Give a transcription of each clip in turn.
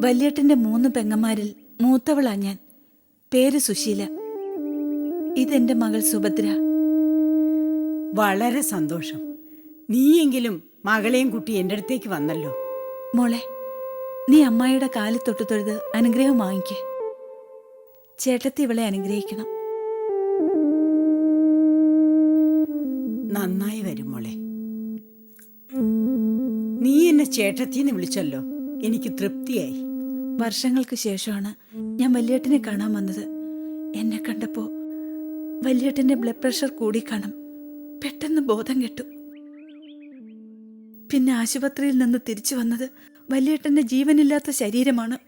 വല്യേട്ടന്റെ മൂന്ന് പെങ്ങന്മാരിൽ മൂത്തവളാ ഞാൻ. പേര് സുശീല. ഇതെന്റെ മകൾ സുഭദ്ര. വളരെ സന്തോഷം. നീയെങ്കിലും മകളെയും കുട്ടി എന്റെ അടുത്തേക്ക് വന്നല്ലോ. മോളെ നീ അമ്മായിയുടെ കാലിൽ തൊട്ട് തൊഴുത് അനുഗ്രഹം വാങ്ങിക്കേ. ചേട്ടത്തി ഇവളെ അനുഗ്രഹിക്കണം. നന്നായി വരും മോളെ. നീ എന്നെ ചേട്ടത്തിന്ന് വിളിച്ചല്ലോ. എനിക്ക് തൃപ്തിയായി. വർഷങ്ങൾക്ക് ശേഷമാണ് ഞാൻ വല്യേട്ടനെ കാണാൻ വന്നത്. എന്നെ കണ്ടപ്പോ വല്യേട്ടന്റെ ബ്ലഡ് പ്രഷർ കൂടി കാണും. പെട്ടെന്ന് ബോധം കെട്ടു. പിന്നെ ആശുപത്രിയിൽ നിന്ന് തിരിച്ചു വന്നത് വല്യേട്ടന്റെ ജീവനില്ലാത്ത ശരീരമാണ്.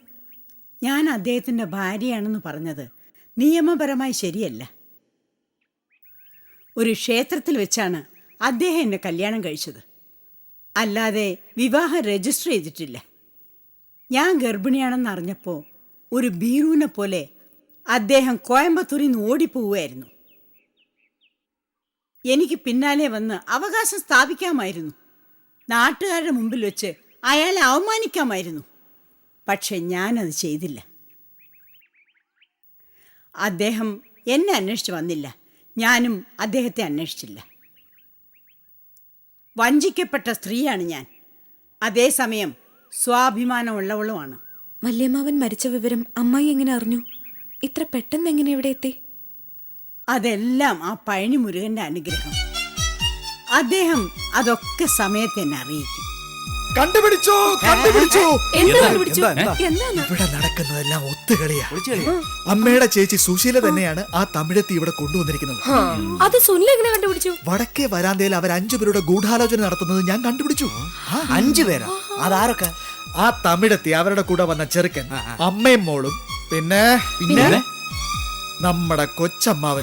ഞാൻ അദ്ദേഹത്തിന്റെ ഭാര്യയാണെന്ന് പറഞ്ഞത് നിയമപരമായി ശരിയല്ല. ഒരു ക്ഷേത്രത്തിൽ വെച്ചാണ് അദ്ദേഹം എന്നെ കല്യാണം കഴിച്ചത്. അല്ലാതെ വിവാഹം രജിസ്റ്റർ ചെയ്തിട്ടില്ല. ഞാൻ ഗർഭിണിയാണെന്ന് അറിഞ്ഞപ്പോൾ ഒരു ഭീരുവിനെ പോലെ അദ്ദേഹം കോയമ്പത്തൂരിൽ നിന്ന് ഓടിപ്പോവുമായിരുന്നു എനിക്ക് പിന്നാലെ വന്ന് അവകാശം സ്ഥാപിക്കാമായിരുന്നു. നാട്ടുകാരുടെ മുമ്പിൽ വെച്ച് അയാളെ അവമാനിക്കാമായിരുന്നു. പക്ഷെ ഞാനത് ചെയ്തില്ല. അദ്ദേഹം എന്നെ അന്വേഷിച്ച് വന്നില്ല. ഞാനും അദ്ദേഹത്തെ അന്വേഷിച്ചില്ല. വഞ്ചിക്കപ്പെട്ട സ്ത്രീയാണ് ഞാൻ. അതേസമയം സ്വാഭിമാനമുള്ളവളുമാണ്. വല്യമ്മാവൻ മരിച്ച വിവരം അമ്മായി എങ്ങനെ അറിഞ്ഞു? ഇത്ര പെട്ടെന്ന് എങ്ങനെ ഇവിടെ എത്തി? അതെല്ലാം ആ പഴനി മുരുകന്റെ അനുഗ്രഹം. അദ്ദേഹം അതൊക്കെ സമയത്ത് എന്നെ അറിയിക്കും. കണ്ടുപിടിച്ചോ? കണ്ടുപിടിച്ചോ? എന്ത് കണ്ടുപിടിച്ചു? എന്താ, എന്താ? എന്താണ് ഇവിടെ നടക്കുന്നതെല്ലാം ഒത്തുകളിയാ. അമ്മയുടെ ചേച്ചി സുശീല തന്നെയാണ് ആ തമിഴത്തി ഇവിടെ കൊണ്ടുവന്നിരിക്കുന്നത്. അത് സുനിൽ എങ്ങനെ കണ്ടുപിടിച്ചു? വടക്കേ വരാന്തയിൽ അവർ അഞ്ചു പേരുടെ ഗൂഢാലോചന നടത്തുന്നത് ഞാൻ കണ്ടുപിടിച്ചു. അഞ്ചുപേരാ അഞ്ചു പേരാ? അതാരൊക്കെ? ആ തമിഴത്തി അവരുടെ കൂടെ വന്ന ചെറുക്കൻ അമ്മയും മോളും. പിന്നെ? പിന്നെ? നമ്മുടെ കൊച്ചമ്മാവൻ.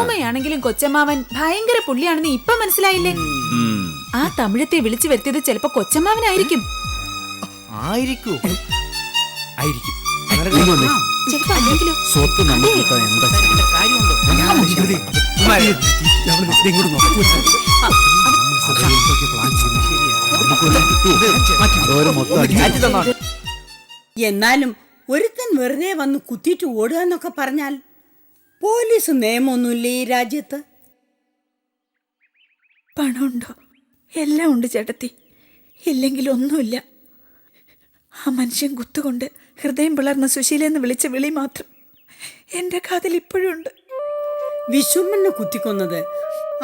ഊമയാണെങ്കിലും കൊച്ചമ്മാവൻ ഭയങ്കര പുള്ളിയാണെന്ന് ഇപ്പൊ മനസ്സിലായില്ലേ? ആ തമിഴത്തെ വിളിച്ചു വരുത്തിയത് ചിലപ്പോ കൊച്ചമ്മാവനായിരിക്കും. ആയിരിക്കും. ആയിരിക്കും. സ്വത്ത് നമുക്ക് കിട്ടാൻ എന്താ കാര്യമുണ്ടോ? എന്നാലും ഒരുത്തൻ വെറുതെ വന്ന് കുത്തിയിട്ട് ഓടുക എന്നൊക്കെ പറഞ്ഞാൽ പോലീസ് നിയമമൊന്നുമില്ല ഈ രാജ്യത്ത്? പണമുണ്ടോ? എല്ലാം ഉണ്ട് ചേട്ടത്തി. ഇല്ലെങ്കിൽ ഒന്നുമില്ല. ആ മനുഷ്യൻ കുത്തുകൊണ്ട് ഹൃദയം പിളർന്ന സുശീലെന്ന് വിളിച്ച വിളി മാത്രം എന്റെ കാതിൽ ഇപ്പോഴും ഉണ്ട്. വിശ്വമ്മനെ കുത്തിക്കൊന്നത്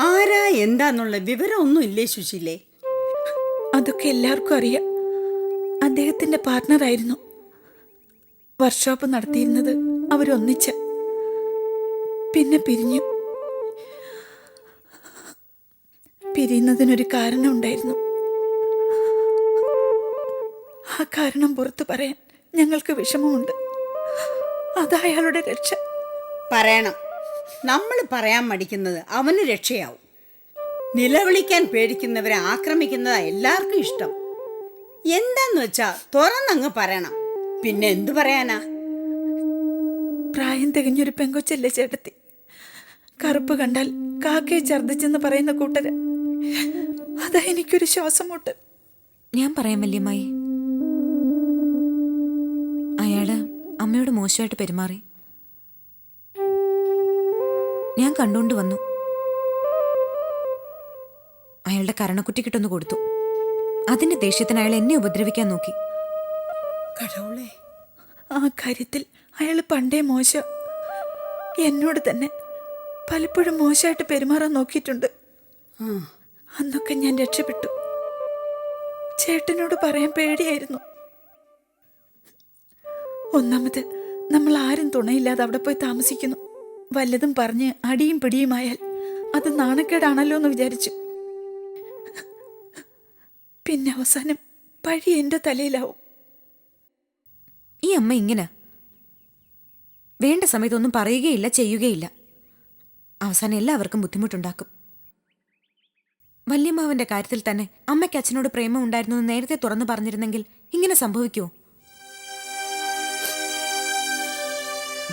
ആരാ എന്താന്നുള്ള വിവരമൊന്നും ഇല്ലേ ശുശിലേ അതൊക്കെ എല്ലാവർക്കും അറിയാം. അദ്ദേഹത്തിന്റെ പാർട്ട്ണറായിരുന്നു വർക്ക്ഷോപ്പ് നടത്തിയിരുന്നത് അവരൊന്നിച്ച്. പിന്നെ പിരിഞ്ഞു. പിരിയുന്നതിനൊരു കാരണം ഉണ്ടായിരുന്നു. ആ കാരണം പുറത്തു പറയാൻ ഞങ്ങൾക്ക് വിഷമമുണ്ട്. അതാ അയാളുടെ രക്ഷ. പറയണം. നമ്മൾ പറയാൻ മടിക്കുന്നത് അവന് രക്ഷയാവും. നിലവിളിക്കാൻ പേടിക്കുന്നവരെ ആക്രമിക്കുന്നതാ എല്ലാവർക്കും ഇഷ്ടം. എന്താന്ന് വെച്ചാ തുറന്നങ്ങ് പറയണം. പിന്നെ എന്തു പറയാനാ? പ്രായം തികഞ്ഞൊരു പെങ്കൊച്ചല്ലേ ചേട്ടത്തി? കറുപ്പ് കണ്ടാൽ കാക്കയെ ഛർദ്ദിച്ചെന്ന് പറയുന്ന കൂട്ടര്. അതാ എനിക്കൊരു ശ്വാസം മുട്ട് ഞാൻ പറയാൻ വല്യമ്മായി. അയാൾ അമ്മയോട് മോശമായിട്ട് പെരുമാറി. ഞാൻ കണ്ടുകൊണ്ട് വന്നു. അയാളുടെ കരണക്കുറ്റി കിട്ടൊന്ന് കൊടുത്തു. അതിന്റെ ദേഷ്യത്തിന് അയാൾ എന്നെ ഉപദ്രവിക്കാൻ നോക്കി. കടവുളെ ആ കാര്യത്തിൽ അയാൾ പണ്ടേ മോശ. എന്നോട് തന്നെ പലപ്പോഴും മോശമായിട്ട് പെരുമാറാൻ നോക്കിയിട്ടുണ്ട്. അന്നൊക്കെ ഞാൻ രക്ഷപ്പെട്ടു. ചേട്ടനോട് പറയാൻ പേടിയായിരുന്നു. ഒന്നാമത് നമ്മൾ ആരും തുണയില്ലാതെ അവിടെ പോയി താമസിക്കുന്നു. വല്ലതും പറഞ്ഞ് അടിയും പിടിയുമായാൽ അത് നാണക്കേടാണല്ലോ എന്ന് വിചാരിച്ചു. പിന്നെ അവസാനം പഴി എന്റെ തലയിലാവും. ഈ അമ്മ ഇങ്ങനെ? വേണ്ട സമയത്തൊന്നും പറയുകയില്ല ചെയ്യുകയില്ല. അവസാനം എല്ലാവർക്കും ബുദ്ധിമുട്ടുണ്ടാക്കും. വല്യമ്മാവന്റെ കാര്യത്തിൽ തന്നെ അമ്മയ്ക്ക് അച്ഛനോട് പ്രേമം ഉണ്ടായിരുന്നു നേരത്തെ തുറന്നു പറഞ്ഞിരുന്നെങ്കിൽ ഇങ്ങനെ സംഭവിക്കുമോ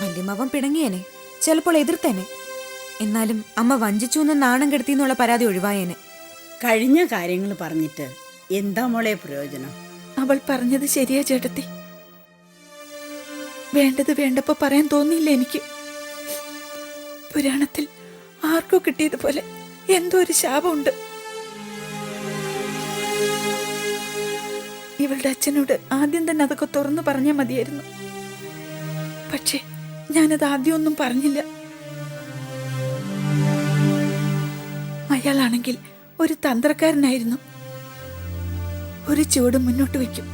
വല്യമ്മാവൻ പിണങ്ങിയേനെ. ചിലപ്പോൾ എതിർത്തേനെ എന്നാലും അമ്മ വഞ്ചിച്ചു എന്ന് നാണം കെടുത്തി എന്നുള്ള പരാതി ഒഴിവായേനെ. കഴിഞ്ഞ കാര്യങ്ങൾ പറഞ്ഞിട്ട് എന്താ മോളെ പ്രയോജനം? അവൾ പറഞ്ഞത് ശരിയാ ചേട്ടത്തി. വേണ്ടത് വേണ്ടപ്പോ പറയാൻ തോന്നിയില്ല എനിക്ക്. പുരാണത്തിൽ ആർക്കോ കിട്ടിയതുപോലെ എന്തോ ഒരു ശാപമുണ്ട്. ഇവളുടെ അച്ഛനോട് ആദ്യം തന്നെ അതൊക്കെ തുറന്നു പറഞ്ഞാൽ മതിയായിരുന്നു. പക്ഷേ ഞാനത് ആദ്യമൊന്നും പറഞ്ഞില്ല. അയാളാണെങ്കിൽ ഒരു തന്ത്രക്കാരനായിരുന്നു. ഒരു ചുവട് മുന്നോട്ട് വയ്ക്കും.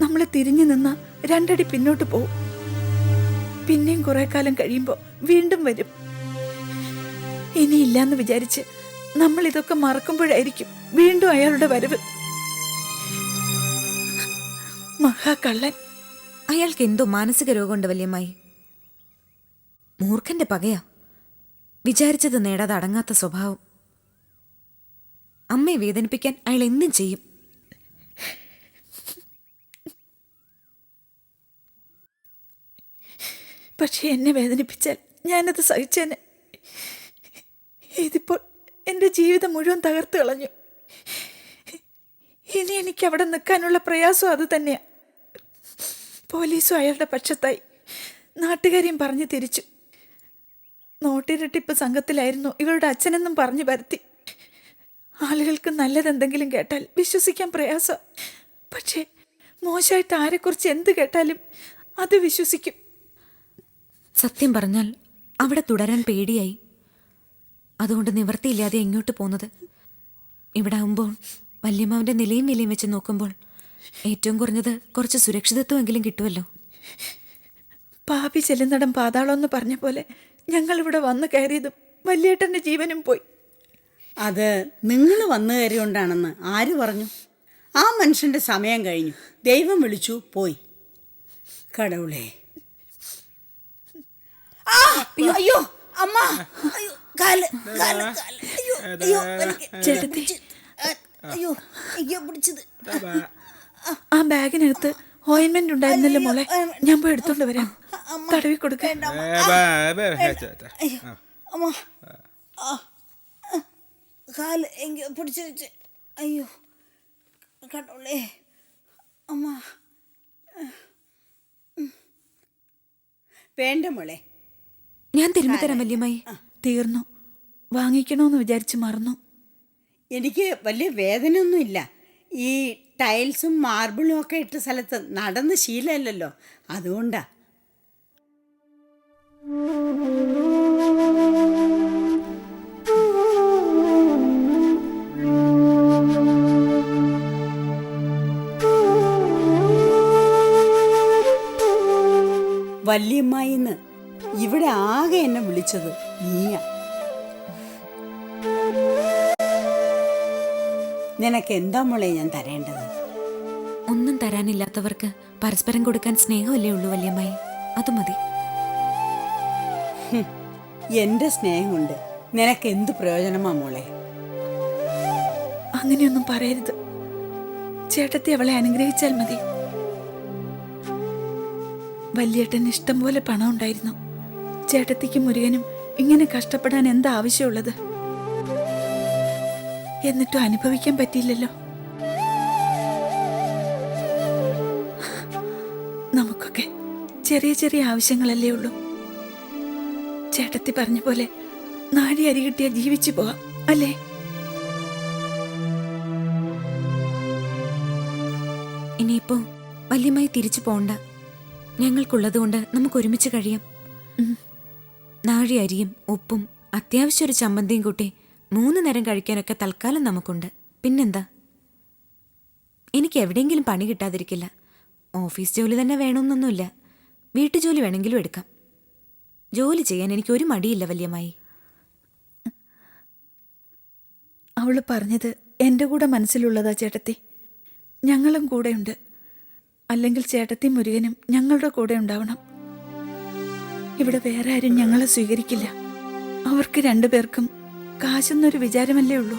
നമ്മൾ തിരിഞ്ഞു നിന്ന രണ്ടടി പിന്നോട്ട് പോവും. പിന്നെയും കുറെ കാലം കഴിയുമ്പോൾ വീണ്ടും വരും. ഇനിയില്ലാന്ന് വിചാരിച്ച് നമ്മൾ ഇതൊക്കെ മറക്കുമ്പോഴായിരിക്കും വീണ്ടും അയാളുടെ വരവ്. മഹാകള്ളൻ. അയാൾക്ക് എന്തോ മാനസിക രോഗമുണ്ട് വല്യമ്മായി. മൂർഖന്റെ പകയാ. വിചാരിച്ചത് നേടാതെ അടങ്ങാത്ത സ്വഭാവം. അമ്മയെ വേദനിപ്പിക്കാൻ അയാൾ എന്നും ചെയ്യും. പക്ഷെ എന്നെ വേദനിപ്പിച്ചാൽ ഞാനത് സഹിച്ചേനെ. ഇതിപ്പോൾ എന്റെ ജീവിതം മുഴുവൻ തകർത്ത് കളഞ്ഞു. ഇനി എനിക്ക് അവിടെ നിൽക്കാനുള്ള പ്രയാസം അത് തന്നെയാ. പോലീസും അയാളുടെ പക്ഷത്തായി നാട്ടുകാരെയും പറഞ്ഞു തിരിച്ചു. നോട്ടിരട്ടിപ്പ് സംഘത്തിലായിരുന്നു ഇവളുടെ അച്ഛനെന്നും പറഞ്ഞു വരുത്തി ആളുകൾക്ക് നല്ലതെന്തെങ്കിലും കേട്ടാൽ വിശ്വസിക്കാൻ പ്രയാസം. പക്ഷേ മോശമായിട്ട് ആരെക്കുറിച്ച് എന്ത് കേട്ടാലും അത് വിശ്വസിക്കും. സത്യം പറഞ്ഞാൽ അവിടെ തുടരാൻ പേടിയായി. അതുകൊണ്ട് നിവർത്തിയില്ലാതെ എങ്ങോട്ട് പോകുന്നത്? ഇവിടെ ആകുമ്പോൾ വല്യമ്മാവിന്റെ നിലയും വിലയും വെച്ച് നോക്കുമ്പോൾ ഏറ്റവും കുറഞ്ഞത് കുറച്ച് സുരക്ഷിതത്വമെങ്കിലും കിട്ടുമല്ലോ? പാപി ചെല്ലുന്നിടം പാതാളം എന്ന് പറഞ്ഞ പോലെ ഞങ്ങൾ ഇവിടെ വന്നു കയറിയതും വല്യേട്ടന്റെ ജീവനും പോയി. അത് നിങ്ങൾ വന്നു കയറിയോണ്ടാണെന്ന് ആര് പറഞ്ഞു? ആ മനുഷ്യന്റെ സമയം കഴിഞ്ഞു. ദൈവം വിളിച്ചു പോയി. കടവുളേ ആ, അയ്യോ, അയ്യോ അമ്മ അയ്യോ കാൽ കാൽ കാൽ അയ്യോ അയ്യോ അയ്യോ പിടിച്ചത്. ആ ബാഗിനകത്ത് ഓയിൻമെന്റ് ഉണ്ടായിരുന്നല്ലോ മോളെ? ഞാൻ പോയി എടുത്തോണ്ട് വരാം. തടവി കൊടുക്കാൻ കാൽ എങ്കി പിടിച്ചു വെച്ച്. അയ്യോ കണ്ടോളേ. അമ്മ. വേണ്ട മോളെ. ഞാൻ തിരുമ്പി തരാം വല്യമ്മായി. തീർന്നു. വാങ്ങിക്കണോന്ന് വിചാരിച്ച് മറന്നു. എനിക്ക് വലിയ വേദനയൊന്നുമില്ല. ഈ ടൈൽസും മാർബിളും ഒക്കെ ഇട്ട സ്ഥലത്ത് നടന്ന് ശീലമല്ലല്ലോ അതുകൊണ്ടാ. വല്യമ്മായിന്ന് ഇവിടെ ആകെ എന്നെ വിളിച്ചത് നീയാ. നിനക്ക് എന്താ മോളെ ഞാൻ തരേണ്ടത്? ഒന്നും തരാനില്ലാത്തവർക്ക് പരസ്പരം കൊടുക്കാൻ സ്നേഹമല്ലേ ഉള്ളൂ വല്യമ്മായി. അത് മതി. എന്റെ സ്നേഹം കൊണ്ട് നിനക്ക് എന്ത് പ്രയോജനമാ മോളെ? അങ്ങനെയൊന്നും പറയരുത്. ചേട്ടത്തി അവളെ അനുഗ്രഹിച്ചാൽ മതി. വല്യേട്ടന് ഇഷ്ടം പോലെ പണം ഉണ്ടായിരുന്നു ചേട്ടത്തിക്കും മുരുകനും ഇങ്ങനെ കഷ്ടപ്പെടാൻ എന്താ ആവശ്യമുള്ളത്? എന്നിട്ടും അനുഭവിക്കാൻ പറ്റിയില്ലല്ലോ. നമുക്കൊക്കെ ചെറിയ ചെറിയ ആവശ്യങ്ങളല്ലേ ഉള്ളൂ. ചേട്ടത്തി പറഞ്ഞ പോലെ നാടി അരി കിട്ടിയാൽ ജീവിച്ചു പോവാം അല്ലേ? ഇനിയിപ്പോ വല്യമായി തിരിച്ചു പോണ്ട. ഞങ്ങൾക്കുള്ളതുകൊണ്ട് നമുക്ക് ഒരുമിച്ച് കഴിയാം. നാഴി അരിയും ഉപ്പും അത്യാവശ്യം ഒരു ചമ്മന്തിയും കൂട്ടി മൂന്ന് നേരം കഴിക്കാനൊക്കെ തൽക്കാലം നമുക്കുണ്ട്. പിന്നെന്താ? എനിക്ക് എവിടെയെങ്കിലും പണി കിട്ടാതിരിക്കില്ല. ഓഫീസ് ജോലി തന്നെ വേണമെന്നൊന്നുമില്ല വീട്ടുജോലി വേണമെങ്കിലും എടുക്കാം. ജോലി ചെയ്യാൻ എനിക്ക് ഒരു മടിയില്ല വല്യമായി അവൾ പറഞ്ഞത് എന്റെ കൂടെ മനസ്സിലുള്ളതാ ചേട്ടത്തി. ഞങ്ങളും കൂടെയുണ്ട്. അല്ലെങ്കിൽ ചേട്ടത്തി മുരുകനും ഞങ്ങളുടെ കൂടെ ഉണ്ടാവണം. ഇവിടെ വേറെ ആരും ഞങ്ങളെ സ്വീകരിക്കില്ല. അവർക്ക് രണ്ടുപേർക്കും കാശെന്നൊരു വിചാരമല്ലേ ഉള്ളൂ?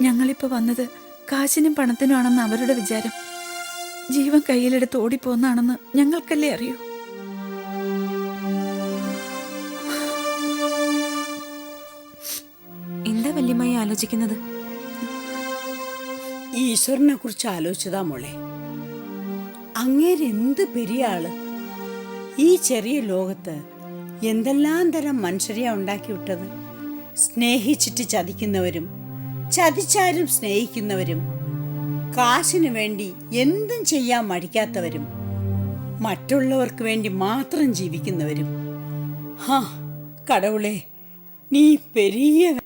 ഞങ്ങളിപ്പോൾ വന്നത് കാശിനും പണത്തിനും ആണെന്ന് അവരുടെ വിചാരം. ജീവൻ കയ്യിലെടുത്ത് ഓടിപ്പോന്നാണെന്ന് ഞങ്ങൾക്കല്ലേ അറിയൂ? എന്താ വല്യമായി ആലോചിക്കുന്നത്? ഈശ്വരനെ കുറിച്ച് ആലോചിച്ചതാ മോളെ. അങ്ങേര് എന്ത് പെരിയ ആൾ ഈ ചെറിയ ലോകത്ത് എന്തെല്ലാം തരം മനുഷ്യരെയാ ഉണ്ടാക്കി വിട്ടത്? സ്നേഹിച്ചിട്ട് ചതിക്കുന്നവരും ചതിച്ചാരും സ്നേഹിക്കുന്നവരും കാശിനു വേണ്ടി എന്തും ചെയ്യാൻ മടിക്കാത്തവരും മറ്റുള്ളവർക്ക് വേണ്ടി മാത്രം ജീവിക്കുന്നവരും. ഹാ കടവുളെ നീ പെരിയ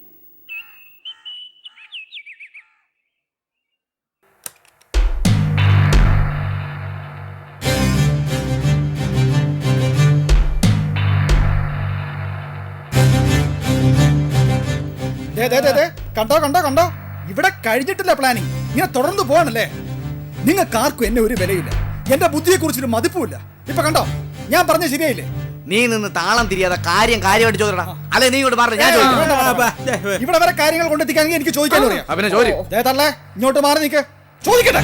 കണ്ടോ കണ്ടോ കണ്ടോ? ഇവിടെ കഴിഞ്ഞിട്ടില്ല പ്ലാനിങ് ഇങ്ങനെ തുടർന്ന് പോകണല്ലേ നിങ്ങൾക്ക് ആർക്കും എന്നെ ഒരു വിലയില്ല. എന്റെ ബുദ്ധിയെ കുറിച്ചൊരു മതിപ്പുമില്ല. ഇപ്പൊ കണ്ടോ? ഞാൻ പറഞ്ഞ ശരിയായില്ലേ? നീ നിന്ന് താളം തിരിയാതെ കാര്യം കാര്യമായിട്ട് ചോദിക്കണം അല്ലെ നീ ഇങ്ങോട്ട് പറഞ്ഞു ഞാൻ. ഇവിടെ വരെ കാര്യങ്ങൾ കൊണ്ടെത്തിക്കാൻ എനിക്ക് ചോദിക്കാൻ അറിയാം. ഇങ്ങോട്ട് മാറി നിൽക്ക് ചോദിക്കട്ടെ.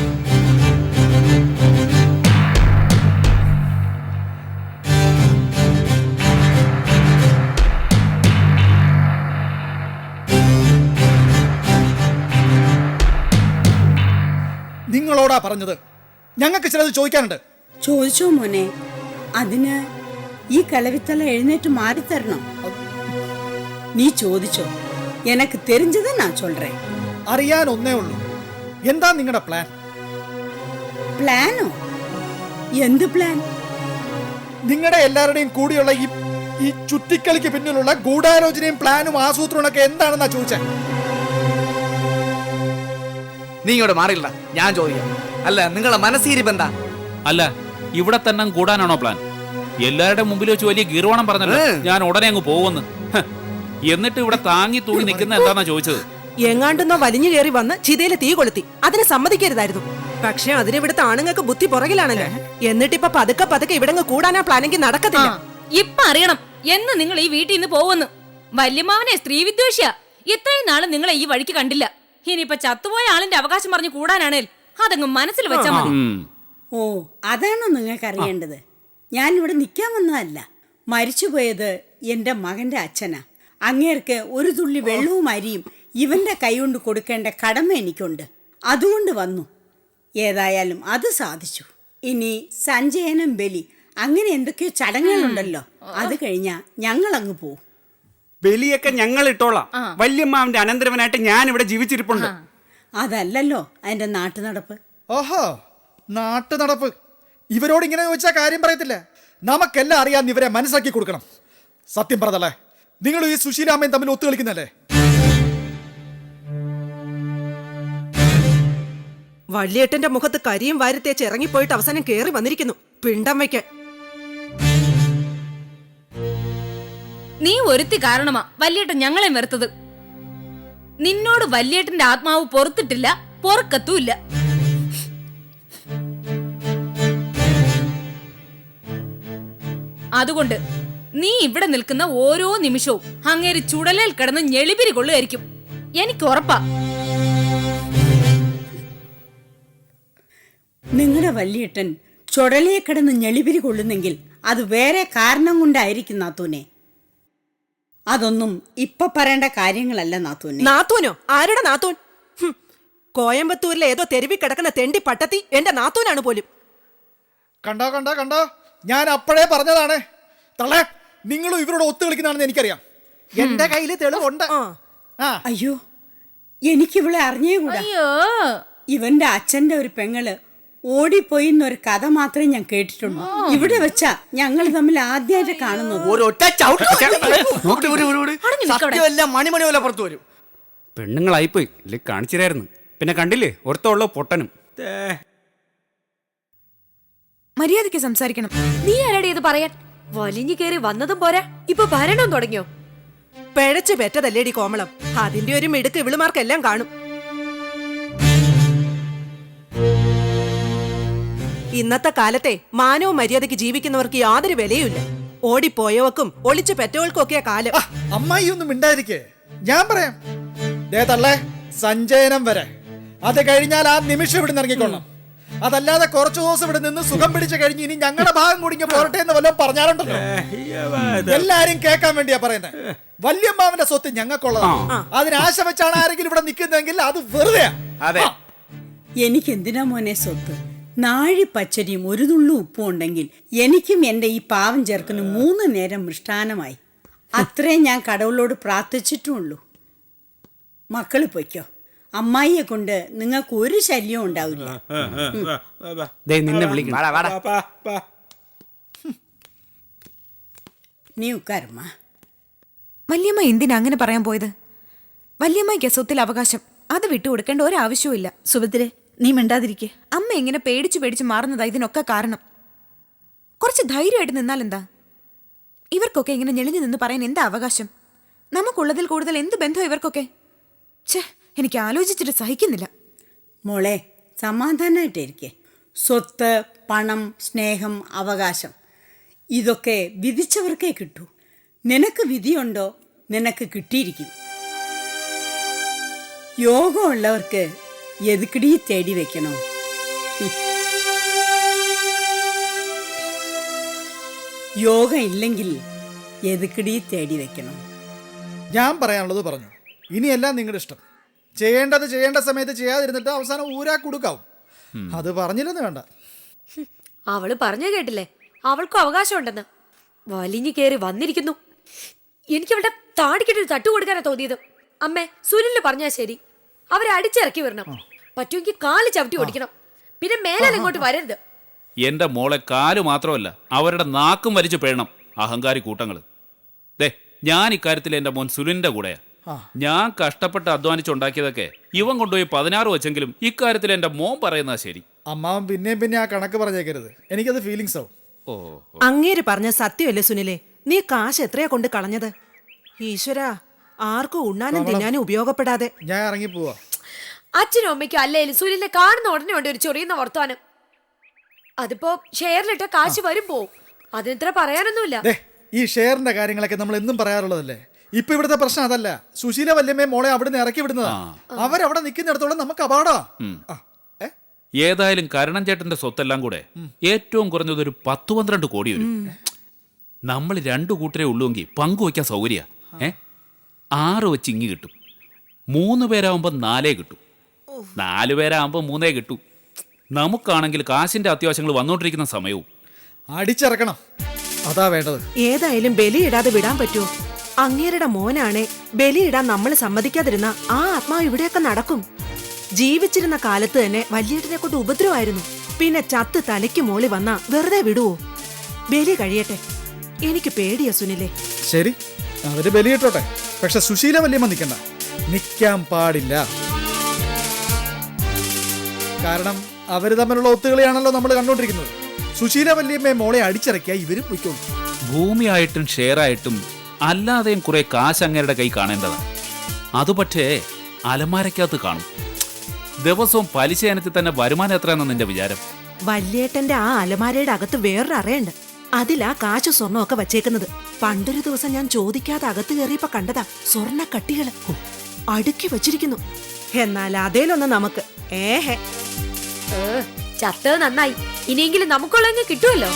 പറഞ്ഞത്. ഞങ്ങൾക്ക് ചിലത് ചോദിക്കാനുണ്ട്. ചോദിച്ചോ മോനെ. അതിന് ഈ കലവിത്തല എഴുന്നേറ്റ് മാറിത്തരണം. നീ ചോദിച്ചോ. എനക്ക് തെരിഞ്ഞത് ഞാൻ ചൊല്ലേ. അറിയാൻ ഒന്നേ ഉള്ളൂ. എന്താ നിങ്ങളുടെ പ്ലാൻ പ്ലാനോ? എന്ത് പ്ലാൻ? നിങ്ങളുടെ എല്ലാവരുടെയും കൂടിയുള്ള ഈ ഈ ചുറ്റിക്കളിക്ക് പിന്നിലുള്ള ഗൂഢാലോചനയും പ്ലാനും ആസൂത്രണമൊക്കെ എന്താണെന്നാ ചോദിച്ചാൽ നീ ഇങ്ങോട്ട് മാറിയില്ല ഞാൻ ചോദിക്കാം. അല്ല നിങ്ങളെ മനസ്സിരിപ്പ് എന്താ? അല്ല ഇവിടെ തന്നെ കൂടാനാണോ പ്ലാൻ എല്ലാവരുടെ മുമ്പിൽ വെച്ച് വലിയ ഗീർവാണം പറഞ്ഞല്ലോ. ഞാൻ ഉടനെ അങ്ങ് പോകുമെന്ന്. എന്നിട്ട് ഇവിടെ താങ്ങി തൂങ്ങി നിൽക്കുന്ന എന്താന്നാ ചോദിച്ചത്? എങ്ങാണ്ടെന്നോ വലിഞ്ഞു കയറി വന്ന് ചിതയിലെ തീ കൊളുത്തി. അതിനെ സമ്മതിക്കരുതായിരുന്നു. പക്ഷെ അതിനിവിടുത്തെ ആണുങ്ങൾക്ക് ബുദ്ധി പുറകിലാണല്ലേ. എന്നിട്ടിപ്പൊ പതുക്കെ പതുക്കെ ഇവിടെ കൂടാനാ പ്ലാനെങ്കിൽ നടക്കത്തില്ല. ഇപ്പൊ അറിയണം. എന്ന് നിങ്ങൾ ഈ വീട്ടിൽ നിന്ന് പോവെന്ന് വല്യമാവനെ സ്ത്രീ വിദ്വേഷിയാ ഇത്രയും നാൾ നിങ്ങളെ ഈ വഴിക്ക് കണ്ടില്ല. ഇനിയിപ്പൊ ചത്തുപോയ ആളിന്റെ അവകാശം പറഞ്ഞു കൂടാനാണേൽ അതങ്ങ് മനസ്സിൽ വെച്ചാൽ മതി. ഓ അതാണോ നിങ്ങൾക്ക് അറിയേണ്ടത്? ഞാൻ ഇവിടെ നിൽക്കാൻ വന്നതല്ല. മരിച്ചുപോയത് എന്റെ മകന്റെ അച്ഛനാ. അങ്ങേർക്ക് ഒരു തുള്ളി വെള്ളവും അരിയും ഇവന്റെ കൈകൊണ്ട് കൊടുക്കേണ്ട കടമ എനിക്കുണ്ട്. അതുകൊണ്ട് വന്നു. ഏതായാലും അത് സാധിച്ചു. ഇനി സഞ്ജയനും ബലി അങ്ങനെ എന്തൊക്കെയോ ചടങ്ങുകളുണ്ടല്ലോ. അത് കഴിഞ്ഞാ ഞങ്ങൾ അങ്ങ് പോവും. ബലിയൊക്കെ ഞങ്ങൾ ഇട്ടോളാം വല്യമ്മാവിന്റെ അനന്തരവനായിട്ട് ഞാൻ ഇവിടെ ജീവിച്ചിരിപ്പുണ്ട് അതല്ലല്ലോ അതിന്റെ നാട്ടു നടപ്പ് ഓഹോ നാട്ടു നടപ്പ് ഇവരോട് ഇങ്ങനെ ചോദിച്ചാൽ കാര്യം പറയത്തില്ല. നമുക്കെല്ലാം അറിയാൻ ഇവരെ മനസ്സിലാക്കി കൊടുക്കണം. സത്യം പറഞ്ഞല്ലേ നിങ്ങൾ ഈ സുശീലാമ്മയും തമ്മിൽ ഒത്തു കളിക്കുന്നല്ലേ? വള്ളിയേട്ടന്റെ മുഖത്ത് കരിയും വാരത്തേച്ച് ഇറങ്ങിപ്പോയിട്ട് അവസാനം കേറി വന്നിരിക്കുന്നു. പിണ്ടം വയ്ക്കാൻ. നീ ഒരുത്തി കാരണമാ വല്യേട്ടൻ ഞങ്ങളെ വെറുത്തത്. നിന്നോട് വല്യേട്ടന്റെ ആത്മാവ് പൊറത്തിട്ടില്ല പൊറക്കത്തുമില്ല. അതുകൊണ്ട് നീ ഇവിടെ നിൽക്കുന്ന ഓരോ നിമിഷവും അങ്ങേര് ചുടലേൽ കിടന്ന് ഞെളിപിരി കൊള്ളുമായിരിക്കും എനിക്ക് ഉറപ്പാ. നിങ്ങളുടെ വല്യേട്ടൻ ചുടലയെ കിടന്ന് ഞെളിപിരി കൊള്ളുന്നെങ്കിൽ അത് വേറെ കാരണം കൊണ്ടായിരിക്കും നാത്തൂനെ. അതൊന്നും ഇപ്പൊ പറയേണ്ട കാര്യങ്ങളല്ല നാത്തൂനെ. നാത്തൂനോ? ആരുടെ നാത്തൂൻ? കോയമ്പത്തൂരിലെ ഏതോ തെരുവി കിടക്കുന്ന തെണ്ടി പട്ടത്തി എന്റെ നാത്തൂനാണ് പോലും. കണ്ടോ കണ്ടോ കണ്ടോ? ഞാൻ അപ്പോഴേ പറഞ്ഞതാണ്. തള്ളേ നിങ്ങളും ഇവരോട് ഒത്തു കളിക്കുന്നതാണെന്ന് എനിക്കറിയാം. എന്റെ കയ്യിൽ തെളിവുണ്ട്. അയ്യോ എനിക്കിവിടെ അറിഞ്ഞേകൂടാ അയ്യോ. ഇവന്റെ അച്ഛന്റെ ഒരു പെങ്ങൾ ഓടിപ്പോയി എന്നൊരു കഥ മാത്രമേ ഞാൻ കേട്ടിട്ടുള്ളൂ. ഇവിടെ വെച്ചാ ഞങ്ങൾ തമ്മിൽ ആദ്യമായിട്ട് കാണുന്നത്. ഒരൊറ്റ മണിമണി പോലെ പുറത്തു വരും. പെണ്ണുങ്ങളായിപ്പോയി. ഇല്ലേ കാണിച്ചിരായിരുന്നു. പിന്നെ കണ്ടില്ലേ ഒരുത്തുള്ള പൊട്ടനും. മര്യാദയ്ക്ക് സംസാരിക്കണം. നീ ആരടി ഇത് പറയാൻ? വലിഞ്ഞു കയറി വന്നതും പോരാ. ഇപ്പൊ ഭരണം തുടങ്ങിയോ? പിഴച്ചു പെറ്റതല്ലേടി കോമളം. അതിന്റെ ഒരു മിടുക്ക് ഇവിളുമാർക്കെല്ലാം കാണും. ഇന്നത്തെ കാലത്തെ മാനവും മര്യാദയ്ക്ക് ജീവിക്കുന്നവർക്ക് യാതൊരു വിലയുമില്ല. ഓടിപ്പോയവക്കും ഒളിച്ചു പെറ്റവൾക്കും ഒക്കെ കാലം. ആ, അമ്മായി ഒന്നും മിണ്ടായിരിക്കേ ഞാൻ പറയാം. ദേ തള്ളേ സഞ്ചയനം വരെ. അത് കഴിഞ്ഞാൽ ആ നിമിഷം ഇവിടെ ഇറങ്ങിക്കൊള്ളാം അതല്ലാതെ കുറച്ചു ദിവസം ഇവിടെ നിന്ന് സുഖം പിടിച്ചു കഴിഞ്ഞ് ഇനി ഞങ്ങളുടെ ഭാഗം കുടിങ്ങ പോരട്ടെ എന്ന് വല്ലതും പറഞ്ഞാലുണ്ടല്ലോ. എല്ലാരും കേൾക്കാൻ വേണ്ടിയാ പറയുന്നത് വല്യമ്മാവിന്റെ സ്വത്ത് ഞങ്ങൾക്കുള്ളതാണ് അതിന് ആശ വെച്ചാണ് ആരെങ്കിലും ഇവിടെ നിൽക്കുന്നതെങ്കിൽ അത് വെറുതെയാ. അതെ. എനിക്ക് എന്തിനാ മോനെ സ്വത്ത്? നാഴി പച്ചരിയും ഒരു നുള്ളു ഉപ്പും ഉണ്ടെങ്കിൽ എനിക്കും എന്റെ ഈ പാവം ചേർക്കനും മൂന്ന് നേരം മൃഷ്ടാനമായി. അത്രേ ഞാൻ കടവുളോട് പ്രാർത്ഥിച്ചിട്ടുമുള്ളൂ. മക്കൾ പൊയ്ക്കോ. അമ്മായിയെ കൊണ്ട് നിങ്ങൾക്ക് ഒരു ശല്യവും ഉണ്ടാവില്ല. ദേ നിന്നെ വിളിക്കണം നീ ഉക്കാരമ്മ. വല്യമ്മ എന്തിനാ അങ്ങനെ പറയാൻ പോയത്? വല്യമ്മയ്ക്ക് സ്വത്തിൽ അവകാശം. അത് വിട്ടുകൊടുക്കേണ്ട ഒരാവശ്യവും ഇല്ല സുഭദ്രെ നീ മിണ്ടാതിരിക്കെ. അമ്മ എങ്ങനെ പേടിച്ചു പേടിച്ച് മാറുന്നതാ ഇതിനൊക്കെ കാരണം. കുറച്ച് ധൈര്യമായിട്ട് നിന്നാൽ എന്താ? ഇവർക്കൊക്കെ ഇങ്ങനെ ഞെളിഞ്ഞു നിന്ന് പറയാൻ എന്താ അവകാശം? നമുക്കുള്ളതിൽ കൂടുതൽ എന്ത് ബന്ധം ഇവർക്കൊക്കെ? ഛേ എനിക്ക് ആലോചിച്ചിട്ട് സഹിക്കുന്നില്ല. മോളെ സമാധാനമായിട്ടിരിക്കെ സ്വത്ത് പണം സ്നേഹം അവകാശം ഇതൊക്കെ വിധിച്ചവർക്കേ കിട്ടൂ. നിനക്ക് വിധിയുണ്ടോ? നിനക്ക് കിട്ടിയിരിക്കും. യോഗമുള്ളവർക്ക് എതുക്കിടി തേടി വെക്കണോ? യോഗ ഇല്ലെങ്കിൽ എതുക്കിടി തേടി വെക്കണോ? ഞാൻ പറയാനുള്ളത് പറഞ്ഞു. ഇനിയെല്ലാം നിങ്ങളുടെ ഇഷ്ടം. ചെയ്യേണ്ടത് ചെയ്യേണ്ട സമയത്ത് ചെയ്യാതിരുന്നിട്ട് അവസാനം ഊരാ കൊടുക്കാവും. അത് പറഞ്ഞില്ലെന്ന് വേണ്ട. അവൾ പറഞ്ഞു കേട്ടില്ലേ? അവൾക്കും അവകാശമുണ്ടെന്ന്. വലിഞ്ഞു കയറി വന്നിരിക്കുന്നു. എനിക്ക് അവളുടെ താടിക്കിട്ടൊരു തട്ടു കൊടുക്കാനാ തോന്നിയത്. അമ്മേ സുനിൽ പറഞ്ഞാ ശരി. അവരെ അടിച്ചിറക്കി വരണം പറ്റുമെങ്കിൽ കാൽ ചവിട്ടി ഓടിക്കണം. പിന്നെ മേലെ ഇങ്ങോട്ട് വരരുത്. എന്റെ മോളെ കാൽ മാത്രമല്ല അവരുടെ നാക്കും വലിച്ചു പേണം. അഹങ്കാരി കൂട്ടങ്ങൾ ദേ ഞാൻ ഇക്കാര്യത്തിൽ എന്റെ മോൻ സുനിന്റെ കൂടെയാ. ഞാൻ കഷ്ടപ്പെട്ട് അധ്വാനിച്ചുണ്ടാക്കിയതൊക്കെ ഇവൻ കൊണ്ടുപോയി പതിനാറ് വെച്ചെങ്കിലും ഇക്കാര്യത്തിൽ എന്റെ മോൻ പറയുന്നതാ ശരി. അമ്മാവൻ പിന്നെയും പിന്നെ ആ കണക്ക് പറഞ്ഞേക്കരുത്. എനിക്കത് ഫീലിങ്സ് ആവും. ഓ. അങ്ങേര് പറഞ്ഞ സത്യമല്ലേ സുനിലെ? നീ കാശ് എത്രയാ കൊണ്ട് കളഞ്ഞത്? ഈശ്വരാ ആർക്കും ഉണ്ണാനും തിന്നാനും ഉപയോഗപ്പെടാതെ. ഞാൻ ഇറങ്ങി പോവാ അച്ഛനും അമ്മയ്ക്കും അല്ലേലും സുനിലിനെ കാണുന്ന ഉടനെ ഉണ്ട് ഒരു ചൊറിയുന്ന വർത്താനം. അതിപ്പോ ഷെയറിലിട്ട കാശ് വരും പോവും. അതിനിത്ര പറയാനൊന്നുമില്ല. ദേ ഈ ഷെയറിന്റെ കാര്യങ്ങളൊക്കെ നമ്മൾ എന്നും പറയാറുള്ളതല്ലേ? ഇപ്പൊ ഇവിടുത്തെ പ്രശ്നം അതല്ല. സുശീല വല്യമ്മയെ മോളെ അവിടെ അവിടുന്ന് ഇറക്കി വിടുന്നതാ. അവരവിടെ നിൽക്കുന്നിടത്തോളം നമുക്ക് അപാടാ. ആ, ഏ? ഏതായാലും കരണം ചേട്ടന്റെ സ്വത്തെല്ലാം കൂടെ ഏറ്റവും കുറഞ്ഞത് ഒരു പത്ത് പന്ത്രണ്ട് കോടി വരും. നമ്മൾ രണ്ടു കൂട്ടരെ ഉള്ളുവെങ്കിൽ പങ്കുവയ്ക്കാൻ സൗകര്യ. ഏ? ആറ് വെച്ച് ഇങ്ങി കിട്ടും. മൂന്ന് പേരാകുമ്പോൾ നാലേ കിട്ടും. നാല് പേരാകുമ്പോൾ മൂന്നേ കിട്ടൂ. നമുക്കാണെങ്കിൽ കാശിന്റെ അത്യാവശ്യങ്ങൾ വന്നുകൊണ്ടിരിക്കുന്ന സമയവും. അടിച്ചിറക്കണം. അതാ വേണ്ടത്. ഏതായാലും ബലിയിടാതെ വിടാൻ പറ്റുമോ? അങ്ങേരുടെ മോനാണെ ബലിയിടാൻ നമ്മൾ സമ്മതിക്കാതിരുന്ന ആ ആത്മാവ് ഇവിടെയൊക്കെ നടക്കും. ജീവിച്ചിരുന്ന കാലത്ത് തന്നെ വല്യേട്ടനെ കൊണ്ട് ഉപദ്രവമായിരുന്നു. പിന്നെ ചത്ത് തലയ്ക്ക് മോളി വന്നാ വെറുതെ വിടുവോ? ബലി കഴിയട്ടെ. എനിക്ക് പേടിയാ സുനിലെ. ശരി അവർ ബലിയിട്ടോട്ടെ. പക്ഷെ സുശീല വല്യമ്മ നിൽക്കണ്ട നിൽക്കാൻ പാടില്ല. കാരണം അവർ തമ്മിലുള്ള ഒത്തുകളിയാണല്ലോ നമ്മൾ കണ്ടുകൊണ്ടിരിക്കുന്നത് സുശീല വല്യമ്മയെ മോളെ അടിച്ചിറക്കിയ ഇവരും പൊയ്ക്കോളും. ഭൂമിയായിട്ടും ഷെയറായിട്ടും അല്ലാതെയും കുറെ കാശ് അങ്ങേരുടെ കൈ കാണേണ്ടതാണ്. അത് പക്ഷേ അലമാരക്കകത്ത് കാണും. ദിവസവും പലിശ ഇനത്തിൽ തന്നെ വരുമാനം എത്രയാണെന്ന് നിന്റെ വിചാരം? വല്യേട്ടന്റെ ആ അലമാരയുടെ അകത്ത് വേറൊരു അറയുണ്ട്. അതിലാ കാശ് സ്വർണമൊക്കെ വച്ചേക്കുന്നത്. പണ്ടൊരു ദിവസം ഞാൻ ചോദിക്കാതെ അകത്ത് കയറിയപ്പോ കണ്ടതാ സ്വർണ കട്ടികൾ അടുക്കി വച്ചിരിക്കുന്നു. എന്നാൽ അതേലൊന്ന് നമുക്ക്. ഏഹേ. ചത്തത് നന്നായി. ഇനിയെങ്കിലും നമുക്കുള്ളങ്ങ് കിട്ടുമല്ലോ